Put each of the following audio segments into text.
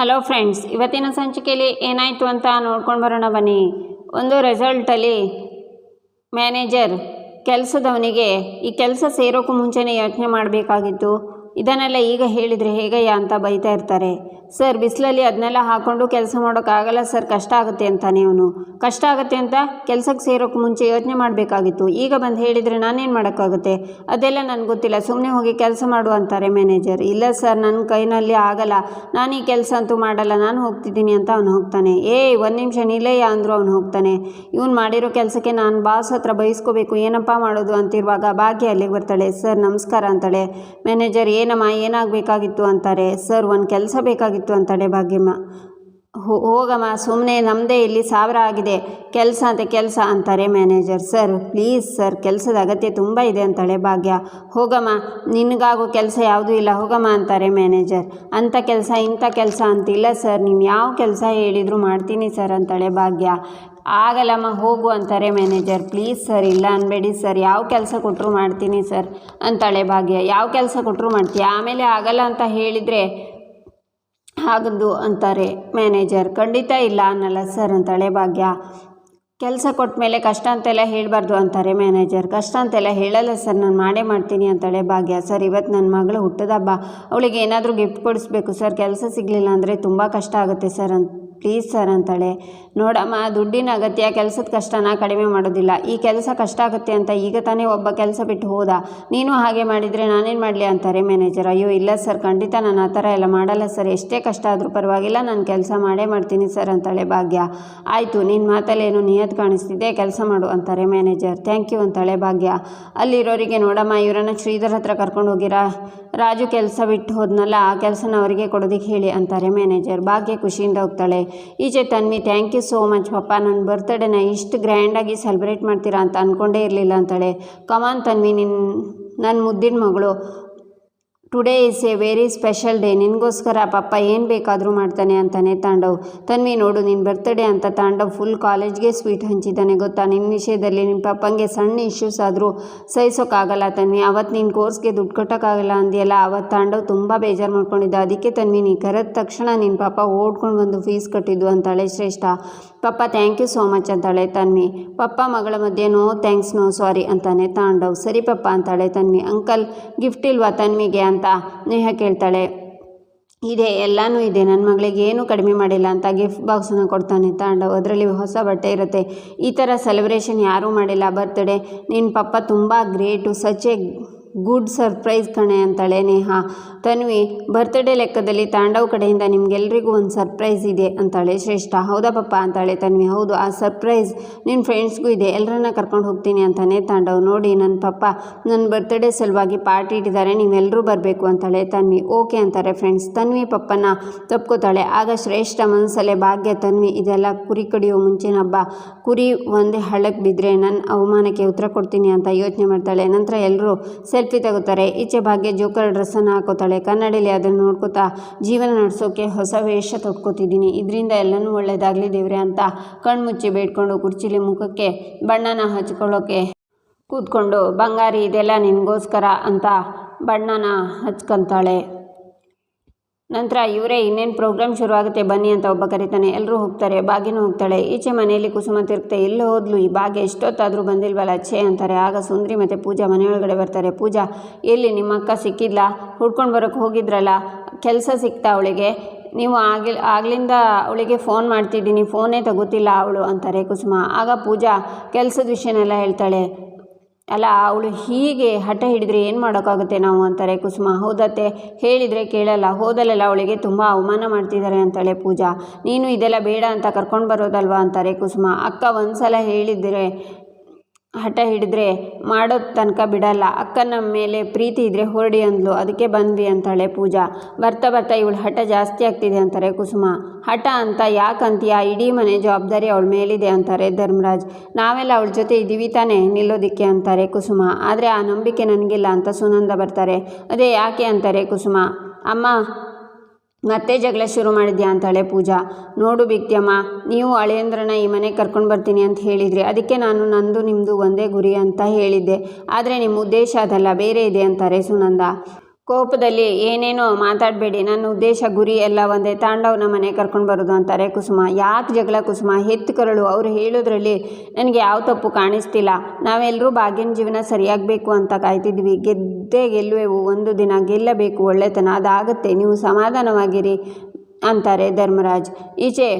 Hello friends ಇವತ್ತಿನ ಸಂಚಿಕೆಯಲ್ಲಿ ಏನಾಯಿತು ಅಂತ ನೋಡ್ಕೊಂಡು ಬರೋಣ ಬನ್ನಿ. ಒಂದು ರೆಸಲ್ಟಲ್ಲಿ ಮ್ಯಾನೇಜರ್ ಕೆಲಸದವನಿಗೆ ಈ ಕೆಲಸ ಸೇರೋಕ್ಕೂ ಮುಂಚೆನೇ ಯೋಚನೆ ಮಾಡಬೇಕಾಗಿತ್ತು. ಇದನ್ನೆಲ್ಲ ಈಗ ಹೇಳಿದರೆ ಹೇಗಯ್ಯ ಅಂತ ಬೈತಾ ಇರ್ತಾರೆ. ಸರ್, ಬಿಸಿಲಲ್ಲಿ ಅದನ್ನೆಲ್ಲ ಹಾಕ್ಕೊಂಡು ಕೆಲಸ ಮಾಡೋಕ್ಕಾಗಲ್ಲ ಸರ್, ಕಷ್ಟ ಆಗುತ್ತೆ ಅಂತಾನೆ ಅವನು. ಕಷ್ಟ ಆಗುತ್ತೆ ಅಂತ ಕೆಲಸಕ್ಕೆ ಸೇರೋಕ್ಕೆ ಮುಂಚೆ ಯೋಚನೆ ಮಾಡಬೇಕಾಗಿತ್ತು. ಈಗ ಬಂದು ಹೇಳಿದರೆ ನಾನೇನು ಮಾಡೋಕ್ಕಾಗುತ್ತೆ? ಅದೆಲ್ಲ ನನಗೆ ಗೊತ್ತಿಲ್ಲ. ಸುಮ್ಮನೆ ಹೋಗಿ ಕೆಲಸ ಮಾಡು ಅಂತಾರೆ ಮ್ಯಾನೇಜರ್. ಇಲ್ಲ ಸರ್ ನನ್ನ ಕೈನಲ್ಲಿ ಆಗಲ್ಲ. ನಾನು ಈ ಕೆಲಸ ಅಂತೂ ಮಾಡಲ್ಲ. ನಾನು ಹೋಗ್ತಿದ್ದೀನಿ ಅಂತ ಅವನು ಹೋಗ್ತಾನೆ. ಏಯ್, ಒಂದು ನಿಮಿಷ ನಿಲಯ್ಯ ಅಂದರು ಅವನು ಹೋಗ್ತಾನೆ. ಇವನು ಮಾಡಿರೋ ಕೆಲಸಕ್ಕೆ ನಾನು ಬಾಸ್ ಹತ್ರ ಬಯಸ್ಕೋಬೇಕು ಏನಪ್ಪ ಮಾಡೋದು ಅಂತಿರುವಾಗ ಭಾಗ್ಯ ಅಲ್ಲಿಗೆ ಬರ್ತಾಳೆ. ಸರ್, ನಮಸ್ಕಾರ ಅಂತಾಳೆ. ಮ್ಯಾನೇಜರ್ ಏನಮ್ಮ ಏನಾಗಬೇಕಾಗಿತ್ತು ಅಂತಾರೆ, ಸರ್, ಒಂದು ಕೆಲಸ ಬೇಕಾಗಿತ್ತು ಅಂತಾಳೆ ಭಾಗ್ಯಮ್ಮ. ಹೋಗಮ್ಮ ಸುಮ್ಮನೆ ನಮ್ಮದೇ ಇಲ್ಲಿ ಸಾವಿರ ಆಗಿದೆ. ಕೆಲಸ ಅಂತ ಕೆಲಸ, ಅಂತಾರೆ ಮ್ಯಾನೇಜರ್. ಸರ್, ಪ್ಲೀಸ್, ಸರ್, ಕೆಲಸದ ಅಗತ್ಯ ತುಂಬ ಇದೆ ಅಂತಾಳೆ ಭಾಗ್ಯ. ಹೋಗಮ್ಮ, ನಿನಗಾಗೋ ಕೆಲಸ ಯಾವುದೂ ಇಲ್ಲ. ಹೋಗಮ್ಮ, ಅಂತಾರೆ ಮ್ಯಾನೇಜರ್. ಅಂಥ ಕೆಲಸ, ಇಂಥ ಕೆಲಸ ಅಂತಿಲ್ಲ, ಸರ್. ನೀವು ಯಾವ ಕೆಲಸ ಹೇಳಿದರೂ ಮಾಡ್ತೀನಿ, ಸರ್ ಅಂತಾಳೆ ಭಾಗ್ಯ. ಆಗಲ್ಲಮ್ಮ ಹೋಗು ಅಂತಾರೆ ಮ್ಯಾನೇಜರ್. ಪ್ಲೀಸ್ ಸರ್, ಇಲ್ಲ ಅನ್ಬೇಡಿ ಸರ್, ಯಾವ ಕೆಲಸ ಕೊಟ್ಟರು ಮಾಡ್ತೀನಿ ಸರ್ ಅಂತಾಳೆ ಭಾಗ್ಯ. ಯಾವ ಕೆಲಸ ಕೊಟ್ಟರು ಮಾಡ್ತೀಯ? ಆಮೇಲೆ ಆಗಲ್ಲ ಅಂತ ಹೇಳಿದರೆ ಆಗದು ಅಂತಾರೆ ಮ್ಯಾನೇಜರ್. ಖಂಡಿತ ಇಲ್ಲ ಅನ್ನಲ್ಲ ಸರ್ ಅಂತಾಳೆ ಭಾಗ್ಯ. ಕೆಲಸ ಕೊಟ್ಟ ಮೇಲೆ ಕಷ್ಟ ಅಂತೆಲ್ಲ ಹೇಳಬಾರ್ದು ಅಂತಾರೆ ಮ್ಯಾನೇಜರ್. ಕಷ್ಟ ಅಂತೆಲ್ಲ ಹೇಳಲ್ಲ ಸರ್, ನಾನು ಮಾಡೇ ಮಾಡ್ತೀನಿ ಅಂತಾಳೆ ಭಾಗ್ಯ. ಸರ್ ಇವತ್ತು ನನ್ನ ಮಗಳು ಹುಟ್ಟದ ಹಬ್ಬ. ಅವಳಿಗೆ ಏನಾದರೂ ಗಿಫ್ಟ್ ಕೊಡಿಸ್ಬೇಕು ಸರ್. ಕೆಲಸ ಸಿಗಲಿಲ್ಲ ಅಂದರೆ ತುಂಬ ಕಷ್ಟ ಆಗುತ್ತೆ ಸರ್ ಅಂತ ಪ್ಲೀಸ್ ಸರ್ ಅಂತಾಳೆ. ನೋಡಮ್ಮ, ದುಡ್ಡಿನ ಅಗತ್ಯ, ಕೆಲಸದ ಕಷ್ಟನ ಕಡಿಮೆ ಮಾಡೋದಿಲ್ಲ. ಈ ಕೆಲಸ ಕಷ್ಟ ಆಗುತ್ತೆ ಅಂತ ಈಗ ತಾನೇ ಒಬ್ಬ ಕೆಲಸ ಬಿಟ್ಟು ಹೋದ. ನೀನು ಹಾಗೆ ಮಾಡಿದರೆ ನಾನೇನು ಮಾಡಲಿ? ಅಂತಾರೆ ಮ್ಯಾನೇಜರ್. ಅಯ್ಯೋ, ಇಲ್ಲ ಸರ್ ಖಂಡಿತ ನಾನು ಆ ಥರ ಎಲ್ಲ ಮಾಡಲ್ಲ ಸರ್ ಎಷ್ಟೇ ಕಷ್ಟ ಆದರೂ ಪರವಾಗಿಲ್ಲ, ನಾನು ಕೆಲಸ ಮಾಡೇ ಮಾಡ್ತೀನಿ ಸರ್ ಅಂತಾಳೆ ಭಾಗ್ಯ. ಆಯಿತು ನಿನ್ನ ಮಾತಲ್ಲೇನು ನಿಯತ್ ಕಾಣಿಸ್ತಿದೆ? ಕೆಲಸ ಮಾಡು ಅಂತಾರೆ ಮ್ಯಾನೇಜರ್. ಥ್ಯಾಂಕ್ ಯು ಅಂತಾಳೆ ಭಾಗ್ಯ. ಅಲ್ಲಿರೋರಿಗೆ ನೋಡಮ್ಮ, ಇವರನ್ನು ಶ್ರೀಧರ್ ಹತ್ರ ಕರ್ಕೊಂಡು ಹೋಗಿರಾ? ರಾಜು ಕೆಲಸ ಬಿಟ್ಟು ಹೋದ್ನಲ್ಲ, ಆ ಕೆಲಸನ ಅವರಿಗೆ ಕೊಡೋದಕ್ಕೆ ಹೇಳಿ ಅಂತಾರೆ ಮ್ಯಾನೇಜರ್. ಭಾಗ್ಯ ಖುಷಿಯಿಂದ ಹೋಗ್ತಾಳೆ. ಈಚೆ Tanvi thank you so much ಪಪ್ಪ ನನ್ನ ಬರ್ತ್ಡೇನ ಇಷ್ಟು ಗ್ರ್ಯಾಂಡಾಗಿ ಸೆಲೆಬ್ರೇಟ್ ಮಾಡ್ತೀರಾ ಅಂತ ಅಂದ್ಕೊಂಡೇ ಇರಲಿಲ್ಲ ಅಂತಾಳೆ. ಕಮಾನ್ ತನ್ವಿ ನಿನ್ನ ನನ್ನ ಮುದ್ದಿನ ಮಗಳು. Today is a very special day ನಿನಗೋಸ್ಕರ ಪಪ್ಪ ಏನು ಬೇಕಾದರೂ ಮಾಡ್ತಾನೆ ಅಂತಾನೆ ತಾಂಡವ್. ತನ್ವಿ ನೋಡು ನಿನ್ನ ಬರ್ತ್ಡೇ ಅಂತ ತಾಂಡವ್ ಫುಲ್ ಕಾಲೇಜ್ಗೆ ಸ್ವೀಟ್ ಹಂಚಿದ್ದಾನೆ, ಗೊತ್ತಾ? ನಿನ್ನ ವಿಷಯದಲ್ಲಿ ನಿಮ್ಮ ಪಪ್ಪಂಗೆ ಸಣ್ಣ ಇಶ್ಯೂಸ್ ಆದರೂ ಸಹಿಸೋಕ್ಕಾಗಲ್ಲ ತನ್ವಿ. ಅವತ್ತು ನಿನ್ನ ಕೋರ್ಸ್ಗೆ ದುಡ್ಡು ಕಟ್ಟೋಕ್ಕಾಗಲ್ಲ ಅಂದಿಯಲ್ಲ ಅವತ್ತು ತಾಂಡವ್ ತುಂಬ ಬೇಜಾರು ಮಾಡ್ಕೊಂಡಿದ್ದ. ಅದಕ್ಕೆ ತನ್ವಿ, ನೀ ಕರೆದ ತಕ್ಷಣ ನಿನ್ನ ಪಾಪ ಓಡ್ಕೊಂಡು ಬಂದು ಫೀಸ್ ಕಟ್ಟಿದ್ದು ಅಂತಾಳೆ ಶ್ರೇಷ್ಠ. ಪಪ್ಪ ಥ್ಯಾಂಕ್ ಯು ಸೋ ಮಚ್ ಅಂತಾಳೆ ತನ್ವಿ. ಪಪ್ಪ ಮಗಳ ಮಧ್ಯೆ ನೋ ಥ್ಯಾಂಕ್ಸ್ ನೋ ಸಾರಿ ಅಂತಾನೆ ತಾಂಡವ್. ಸರಿ ಪಪ್ಪ ಅಂತಾಳೆ ತನ್ವಿ. ಅಂಕಲ್ ಗಿಫ್ಟ್ ಇಲ್ವಾ ತನ್ವಿಗೆ ಅಂತ ನೇಹ ಕೇಳ್ತಾಳೆ. ಇದೆ, ಎಲ್ಲನೂ ಇದೆ. ನನ್ನ ಮಗಳಿಗೆ ಏನೂ ಕಡಿಮೆ ಮಾಡಿಲ್ಲ ಅಂತ ಗಿಫ್ಟ್ ಬಾಕ್ಸನ್ನು ಕೊಡ್ತಾನೆ ತಾಂಡ ಅದರಲ್ಲಿ ಹೊಸ ಬಟ್ಟೆ ಇರುತ್ತೆ. ಈ ಥರ ಸೆಲೆಬ್ರೇಷನ್ ಯಾರೂ ಮಾಡಿಲ್ಲ. ಬರ್ತಡೇ ನಿನ್ನ ಪಪ್ಪ ತುಂಬ great such a good surprise ಕಣೆ ಅಂತಾಳೆ ನೇಹ. ತನ್ವಿ ಬರ್ತ್ಡೇ ಲೆಕ್ಕದಲ್ಲಿ ತಾಂಡವ್ ಕಡೆಯಿಂದ ನಿಮ್ಗೆಲ್ರಿಗೂ ಒಂದು ಸರ್ಪ್ರೈಸ್ ಇದೆ ಅಂತಾಳೆ ಶ್ರೇಷ್ಠ. ಹೌದಾ ಪಪ್ಪ ಅಂತಾಳೆ ತನ್ವಿ. ಹೌದು, ಆ ಸರ್ಪ್ರೈಸ್ ನಿನ್ನ ಫ್ರೆಂಡ್ಸ್ಗೂ ಇದೆ. ಎಲ್ಲರನ್ನ ಕರ್ಕೊಂಡು ಹೋಗ್ತೀನಿ ಅಂತಾನೆ ತಾಂಡವ್. ನೋಡಿ ನನ್ನ ಪಪ್ಪ ನನ್ನ ಬರ್ತ್ಡೇ ಸಲುವಾಗಿ ಪಾರ್ಟಿ ಇಟ್ಟಿದ್ದಾರೆ ನೀವೆಲ್ಲರೂ ಬರಬೇಕು ಅಂತಾಳೆ ತನ್ವಿ. ಓಕೆ ಅಂತಾರೆ ಫ್ರೆಂಡ್ಸ್ ತನ್ವಿ ಪಪ್ಪನ ತಪ್ಕೋತಾಳೆ. ಆಗ ಶ್ರೇಷ್ಠ ಮನಸ್ಸಲ್ಲೇ ಭಾಗ್ಯ, ತನ್ವಿ, ಇದೆಲ್ಲ ಕುರಿ ಕಡಿಯೋ ಮುಂಚಿನ ಹಬ್ಬ. ಕುರಿ ಒಂದೇ ಹಳ್ಳಕ್ಕೆ ಬಿದ್ದರೆ ನನ್ನ ಅವಮಾನಕ್ಕೆ ಉತ್ತರ ಕೊಡ್ತೀನಿ ಅಂತ ಯೋಚನೆ ಮಾಡ್ತಾಳೆ. ನಂತರ ಎಲ್ಲರೂ ಸೆಲ್ಫಿ ತಗೋತಾರೆ ಈಚೆ ಭಾಗ್ಯ ಜೋಕರ್ ಡ್ರೆಸ್ಸನ್ನು ಹಾಕೋತಾಳೆ. ಕನ್ನಡಿಲಿ ಅದನ್ನು ನೋಡ್ಕೋತಾ ಜೀವನ ನಡೆಸೋಕೆ ಹೊಸ ವೇಷ ತೊಟ್ಕೋತಿದ್ದೀನಿ. ಇದರಿಂದ ಎಲ್ಲನೂ ಒಳ್ಳೆಯದಾಗಲಿ ದೇವ್ರೆ ಅಂತ ಕಣ್ಮುಚ್ಚಿ ಬೇಡ್ಕೊಂಡು ಕುರ್ಚಿಲಿ ಮುಖಕ್ಕೆ ಬಣ್ಣನ ಹಚ್ಕೊಳ್ಳೋಕೆ ಕೂತ್ಕೊಂಡು, ಬಂಗಾರಿ, ಇದೆಲ್ಲ ನಿನಗೋಸ್ಕರ ಅಂತ ಬಣ್ಣನ ಹಚ್ಕೊಂತಾಳೆ. ನಂತರ ಇವರೇ ಇನ್ನೇನು ಪ್ರೋಗ್ರಾಮ್ ಶುರುವಾಗುತ್ತೆ, ಬನ್ನಿ ಅಂತ ಒಬ್ಬ ಕರೀತಾನೆ. ಎಲ್ಲರೂ ಹೋಗ್ತಾರೆ, ಬಾಗಿನೂ ಹೋಗ್ತಾಳೆ. ಈಚೆ ಮನೆಯಲ್ಲಿ ಕುಸುಮ ತಿರುಗ್ತೆ ಎಲ್ಲಿ ಹೋದ್ಲು, ಈ ಭಾಗ್ಯ ಎಷ್ಟೊತ್ತಾದರೂ ಬಂದಿಲ್ವಲ್ಲ, ಛೇ ಅಂತಾರೆ. ಆಗ ಸುಂದ್ರಿ ಮತ್ತು ಪೂಜಾ ಮನೆಯೊಳಗಡೆ ಬರ್ತಾರೆ. ಪೂಜಾ, ಎಲ್ಲಿ ನಿಮ್ಮ ಅಕ್ಕ ಸಿಕ್ಕಿದ್ಲಾ? ಹುಡ್ಕೊಂಡು ಬರೋಕ್ಕೆ ಹೋಗಿದ್ರಲ್ಲ, ಕೆಲಸ ಸಿಕ್ತಾ ಅವಳಿಗೆ? ನೀವು ಆಗಿ ಆಗ್ಲಿಂದ ಅವಳಿಗೆ ಫೋನ್ ಮಾಡ್ತಿದ್ದೀನಿ, ಫೋನೇ ತಗೋತಿಲ್ಲ ಅವಳು ಅಂತಾರೆ ಕುಸುಮ. ಆಗ ಪೂಜಾ ಕೆಲಸದ ವಿಷಯನೆಲ್ಲ ಹೇಳ್ತಾಳೆ. ಅಲ್ಲ, ಅವಳು ಹೀಗೆ ಹಠ ಹಿಡಿದ್ರೆ ಏನು ಮಾಡೋಕ್ಕಾಗುತ್ತೆ ನಾವು ಅಂತಾರೆ ಕುಸುಮ. ಹೌದತ್ತೆ, ಹೇಳಿದರೆ ಕೇಳಲ್ಲ. ಹೋದಲೆಲ್ಲ ಅವಳಿಗೆ ತುಂಬ ಅವಮಾನ ಮಾಡ್ತಿದ್ದಾರೆ ಅಂತಾಳೆ ಪೂಜಾ. ನೀನು ಇದೆಲ್ಲ ಬೇಡ ಅಂತ ಕರ್ಕೊಂಡು ಬರೋದಲ್ವಾ ಅಂತಾರೆ ಕುಸುಮ. ಅಕ್ಕ ಒಂದು ಸಲ ಹೇಳಿದರೆ ಹಠ ಹಿಡಿದ್ರೆ ಮಾಡೋ ತನಕ ಬಿಡಲ್ಲ. ಅಕ್ಕನ ಮೇಲೆ ಪ್ರೀತಿ ಇದ್ದರೆ ಹೊರಡಿ ಅಂದ್ಲು. ಅದಕ್ಕೆ ಬಂದ್ವಿ ಅಂತಾಳೆ ಪೂಜಾ. ಬರ್ತಾ ಬರ್ತಾ ಇವಳು ಹಠ ಜಾಸ್ತಿ ಆಗ್ತಿದೆ ಅಂತಾರೆ ಕುಸುಮ. ಹಠ ಅಂತ ಯಾಕಂತೀಯ ಇಡೀ ಮನೆ ಜವಾಬ್ದಾರಿ ಅವಳ ಮೇಲಿದೆ ಅಂತಾರೆ ಧರ್ಮರಾಜ್. ನಾವೆಲ್ಲ ಅವಳ ಜೊತೆ ಇದ್ದೀವಿ ತಾನೇ, ನಿಲ್ಲೋದಿಕ್ಕೆ ಅಂತಾರೆ ಕುಸುಮ. ಆದರೆ ಆ ನಂಬಿಕೆ ನನಗಿಲ್ಲ ಅಂತ ಸುನಂದ ಬರ್ತಾರೆ. ಅದೇ ಯಾಕೆ? ಅಂತಾರೆ ಕುಸುಮ. ಅಮ್ಮ ಮತ್ತೆ ಜಗಳ ಶುರು ಮಾಡಿದ್ಯಾ ಅಂತಾಳೆ ಪೂಜಾ. ನೋಡು ಬಿಕ್ತಿಯಮ್ಮ ನೀವು ಅಳೇಂದ್ರನ ಈ ಮನೆಗೆ ಕರ್ಕೊಂಡು ಬರ್ತೀನಿ ಅಂತ ಹೇಳಿದ್ರಿ ಅದಕ್ಕೆ ನಾನು ನಂದು ನಿಮ್ಮದು ಒಂದೇ ಗುರಿ ಅಂತ ಹೇಳಿದ್ದೆ. ಆದರೆ ನಿಮ್ಮ ಉದ್ದೇಶ ಅದಲ್ಲ, ಬೇರೆ ಇದೆ ಅಂತಾರೆ ಸುನಂದ. ಕೋಪದಲ್ಲಿ ಏನೇನೋ ಮಾತಾಡಬೇಡಿ, ನನ್ನ ಉದ್ದೇಶ ಗುರಿ ಎಲ್ಲ ಒಂದೇ, ತಾಂಡವ್ನ ಮನೆ ಕರ್ಕೊಂಡು ಬರೋದು ಅಂತಾರೆ ಕುಸುಮ. ಯಾಕೆ ಜಗಳ ಕುಸುಮ? ಹೆತ್ತು ಕರಳು. ಅವ್ರು ಹೇಳೋದ್ರಲ್ಲಿ ನನಗೆ ಯಾವ ತಪ್ಪು ಕಾಣಿಸ್ತಿಲ್ಲ. ನಾವೆಲ್ಲರೂ ಬಾಗಿನ ಜೀವನ ಸರಿಯಾಗಬೇಕು ಅಂತ ಕಾಯ್ತಿದ್ವಿ. ಗೆದ್ದೇ ಗೆಲ್ಲುವೆವು. ಒಂದು ದಿನ ಗೆಲ್ಲಬೇಕು, ಒಳ್ಳೆತನ. ಅದಾಗುತ್ತೆ. ನೀವು ಸಮಾಧಾನವಾಗಿರಿ ಅಂತಾರೆ ಧರ್ಮರಾಜ್. ಈಚೆ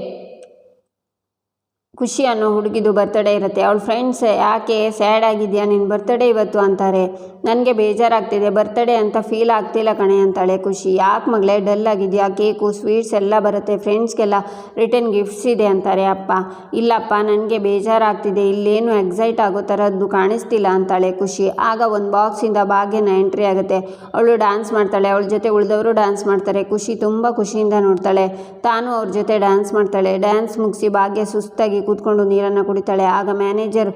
ಖುಷಿ ಅನ್ನೋ ಹುಡುಗಿದು ಬರ್ತಡೇ ಇರುತ್ತೆ. ಅವಳ ಫ್ರೆಂಡ್ಸ್ ಯಾಕೆ ಸ್ಯಾಡ್ ಆಗಿದೆಯಾ? ನಿನ್ನ ಬರ್ತಡೇ ಇವತ್ತು ಅಂತಾರೆ. ನನಗೆ ಬೇಜಾರಾಗ್ತಿದೆ. ಬರ್ತಡೇ ಅಂತ ಫೀಲ್ ಆಗ್ತಿಲ್ಲ ಕಣೆ ಅಂತಾಳೆ ಖುಷಿ. ಯಾಕೆ ಮಗಳೇ? ಡಲ್ ಆಗಿದೆಯಾ? ಕೇಕು ಸ್ವೀಟ್ಸ್ ಎಲ್ಲ ಬರುತ್ತೆ. ಫ್ರೆಂಡ್ಸ್ಗೆಲ್ಲ ರಿಟರ್ನ್ ಗಿಫ್ಟ್ಸ್ ಇದೆ ಅಂತಾರೆ ಅಪ್ಪ. ಇಲ್ಲಪ್ಪ, ನನಗೆ ಬೇಜಾರಾಗ್ತಿದೆ. ಇಲ್ಲೇನು ಎಕ್ಸೈಟ್ ಆಗೋ ಥರದ್ದು ಕಾಣಿಸ್ತಿಲ್ಲ ಅಂತಾಳೆ ಖುಷಿ. ಆಗ ಒಂದು ಬಾಕ್ಸಿಂದ ಭಾಗ್ಯನ ಎಂಟ್ರಿ ಆಗುತ್ತೆ. ಅವಳು ಡ್ಯಾನ್ಸ್ ಮಾಡ್ತಾಳೆ. ಅವಳ ಜೊತೆ ಉಳಿದವರು ಡ್ಯಾನ್ಸ್ ಮಾಡ್ತಾರೆ. ಖುಷಿ ತುಂಬ ಖುಷಿಯಿಂದ ನೋಡ್ತಾಳೆ. ತಾನು ಅವ್ರ ಜೊತೆ ಡ್ಯಾನ್ಸ್ ಮಾಡ್ತಾಳೆ. ಡ್ಯಾನ್ಸ್ ಮುಗಿಸಿ ಭಾಗ್ಯ ಸುಸ್ತಾಗಿ ಕೂತ್ಕೊಂಡು ನೀರನ್ನು ಕುಡಿತಾಳೆ. ಆಗ ಮ್ಯಾನೇಜರ್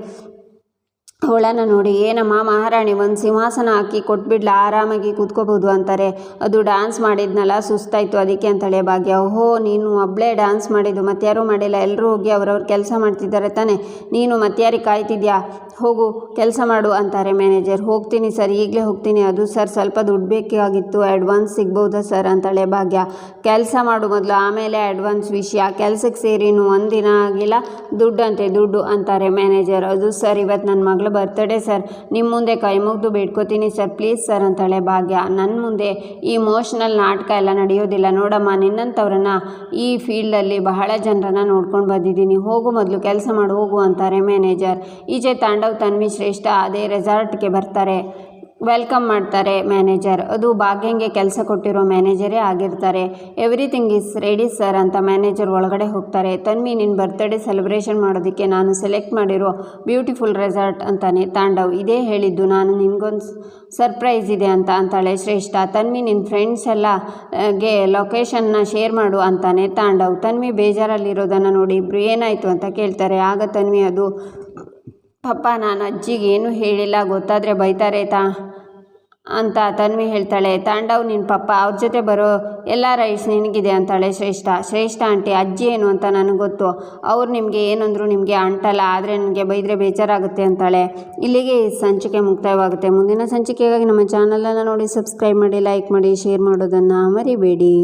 ಅವಳನ್ನು ನೋಡಿ, ಏನಮ್ಮ, ಮಹಾರಾಣಿ ಒಂದು ಸಿಂಹಾಸನ ಹಾಕಿ ಕೊಟ್ಬಿಡ್ಲಾ, ಆರಾಮಾಗಿ ಕೂತ್ಕೋಬೋದು ಅಂತಾರೆ. ಅದು ಡ್ಯಾನ್ಸ್ ಮಾಡಿದ್ನಲ್ಲ, ಸುಸ್ತಾಯಿತು ಅದಕ್ಕೆ ಅಂತಾಳೆ ಭಾಗ್ಯ. ಓಹೋ, ನೀನು ಒಬ್ಬಳೇ ಡ್ಯಾನ್ಸ್ ಮಾಡಿದ್ದು ಮತ್ತಾರೂ ಮಾಡಿಲ್ಲ. ಎಲ್ಲರೂ ಹೋಗಿ ಅವ್ರವ್ರ ಕೆಲಸ ಮಾಡ್ತಿದ್ದಾರೆ ತಾನೆ. ನೀನು ಮತ್ತಾರಿಗೆ ಕಾಯ್ತಿದ್ಯಾ? ಹೋಗು, ಕೆಲಸ ಮಾಡು ಅಂತಾರೆ ಮ್ಯಾನೇಜರ್. ಹೋಗ್ತೀನಿ ಸರ್, ಈಗಲೇ ಹೋಗ್ತೀನಿ. ಅದು ಸರ್, ಸ್ವಲ್ಪ ದುಡ್ಡು ಬೇಕಾಗಿತ್ತು. ಅಡ್ವಾನ್ಸ್ ಸಿಗ್ಬೋದಾ ಸರ್ ಅಂತಾಳೆ ಭಾಗ್ಯ. ಕೆಲಸ ಮಾಡು ಮೊದಲು, ಆಮೇಲೆ ಅಡ್ವಾನ್ಸ್ ವಿಷಯ. ಕೆಲಸಕ್ಕೆ ಸೇರಿನು ಒಂದಿನ ಆಗಿಲ್ಲ ದುಡ್ಡು ಅಂತೆ ದುಡ್ಡು ಅಂತಾರೆ ಮ್ಯಾನೇಜರ್. ಅದು ಸರ್ ಇವತ್ತು ನನ್ನ ಮಗಳ ಬರ್ತಡೇ ಸರ್. ನಿಮ್ಮ ಮುಂದೆ ಕೈ ಮುಗಿದು ಬೇಡ್ಕೋತೀನಿ ಸರ್. ಪ್ಲೀಸ್ ಸರ್ ಅಂತಾಳೆ ಭಾಗ್ಯ. ನನ್ನ ಮುಂದೆ ಈ ಇಮೋಷ್ನಲ್ ನಾಟಕ ಎಲ್ಲ ನಡೆಯೋದಿಲ್ಲ. ನೋಡಮ್ಮ ನಿನ್ನಂಥವ್ರನ್ನ ಈ ಫೀಲ್ಡಲ್ಲಿ ಬಹಳ ಜನರನ್ನ ನೋಡ್ಕೊಂಡು ಬಂದಿದ್ದೀನಿ. ಹೋಗು ಮೊದಲು, ಕೆಲಸ ಮಾಡು, ಹೋಗು ಅಂತಾರೆ ಮ್ಯಾನೇಜರ್. ಈಚೆ ತಾಂಡವ್ ತನ್ವಿ ಶ್ರೇಷ್ಠ ಅದೇ ರೆಸಾರ್ಟ್ಗೆ ಬರ್ತಾರೆ. ವೆಲ್ಕಮ್ ಮಾಡ್ತಾರೆ ಮ್ಯಾನೇಜರ್ ಅದು ಭಾಗ್ಯಂಗೆ ಕೆಲಸ ಕೊಟ್ಟಿರೋ ಮ್ಯಾನೇಜರೇ ಆಗಿರ್ತಾರೆ. ಎವ್ರಿಥಿಂಗ್ ಇಸ್ ರೆಡಿ ಸರ್ ಅಂತ ಮ್ಯಾನೇಜರ್ ಒಳಗಡೆ ಹೋಗ್ತಾರೆ. ತನ್ವಿ ನಿನ್ನ ಬರ್ತ್ಡೇ ಸೆಲೆಬ್ರೇಷನ್ ಮಾಡೋದಕ್ಕೆ ನಾನು ಸೆಲೆಕ್ಟ್ ಮಾಡಿರೋ ಬ್ಯೂಟಿಫುಲ್ ರೆಸಾರ್ಟ್ ಅಂತಾನೆ ತಾಂಡವ್ ಇದೇ ಹೇಳಿದ್ದು. ನಾನು ನಿನಗೊಂದು ಸರ್ಪ್ರೈಸ್ ಇದೆ ಅಂತ ಅಂತಾಳೆ ಶ್ರೇಷ್ಠ. ತನ್ವಿ ನಿನ್ನ ಫ್ರೆಂಡ್ಸ್ ಎಲ್ಲ ಗೆ ಲೊಕೇಶನ್ನ ಶೇರ್ ಮಾಡು ಅಂತಾನೆ ತಾಂಡವ್. ತನ್ವಿ ಬೇಜಾರಲ್ಲಿರೋದನ್ನು ನೋಡಿ ಇಬ್ಬರು ಏನಾಯಿತು ಅಂತ ಕೇಳ್ತಾರೆ. ಆಗ ತನ್ವಿ ಅದು ಪಪ್ಪ ನಾನು ಅಜ್ಜಿಗೆ ಏನೂ ಹೇಳಿಲ್ಲ, ಗೊತ್ತಾದರೆ ಬೈತಾರೆ ತಾ ಅಂತ ತನ್ವಿ ಹೇಳ್ತಾಳೆ. ತಾಂಡವ್ ನಿನ್ನ ಪಪ್ಪ ಅವ್ರ ಜೊತೆ ಬರೋ ಎಲ್ಲ ರೈಟ್ಸ್ ನಿನಗಿದೆ ಅಂತಾಳೆ ಶ್ರೇಷ್ಠ. ಶ್ರೇಷ್ಠ ಆಂಟಿ, ಅಜ್ಜಿ ಏನು ಅಂತ ನನಗೆ ಗೊತ್ತು. ಅವ್ರು ನಿಮಗೆ ಏನಂದ್ರು ನಿಮಗೆ ಅಂಟಲ್ಲ, ಆದರೆ ನನಗೆ ಬೈದರೆ ಬೇಜಾರಾಗುತ್ತೆ ಅಂತಾಳೆ. ಇಲ್ಲಿಗೆ ಈ ಸಂಚಿಕೆ ಮುಕ್ತಾಯವಾಗುತ್ತೆ. ಮುಂದಿನ ಸಂಚಿಕೆಗಾಗಿ ನಮ್ಮ ಚಾನಲನ್ನು ನೋಡಿ ಸಬ್ಸ್ಕ್ರೈಬ್ ಮಾಡಿ ಲೈಕ್ ಮಾಡಿ ಶೇರ್ ಮಾಡೋದನ್ನು ಮರಿಬೇಡಿ.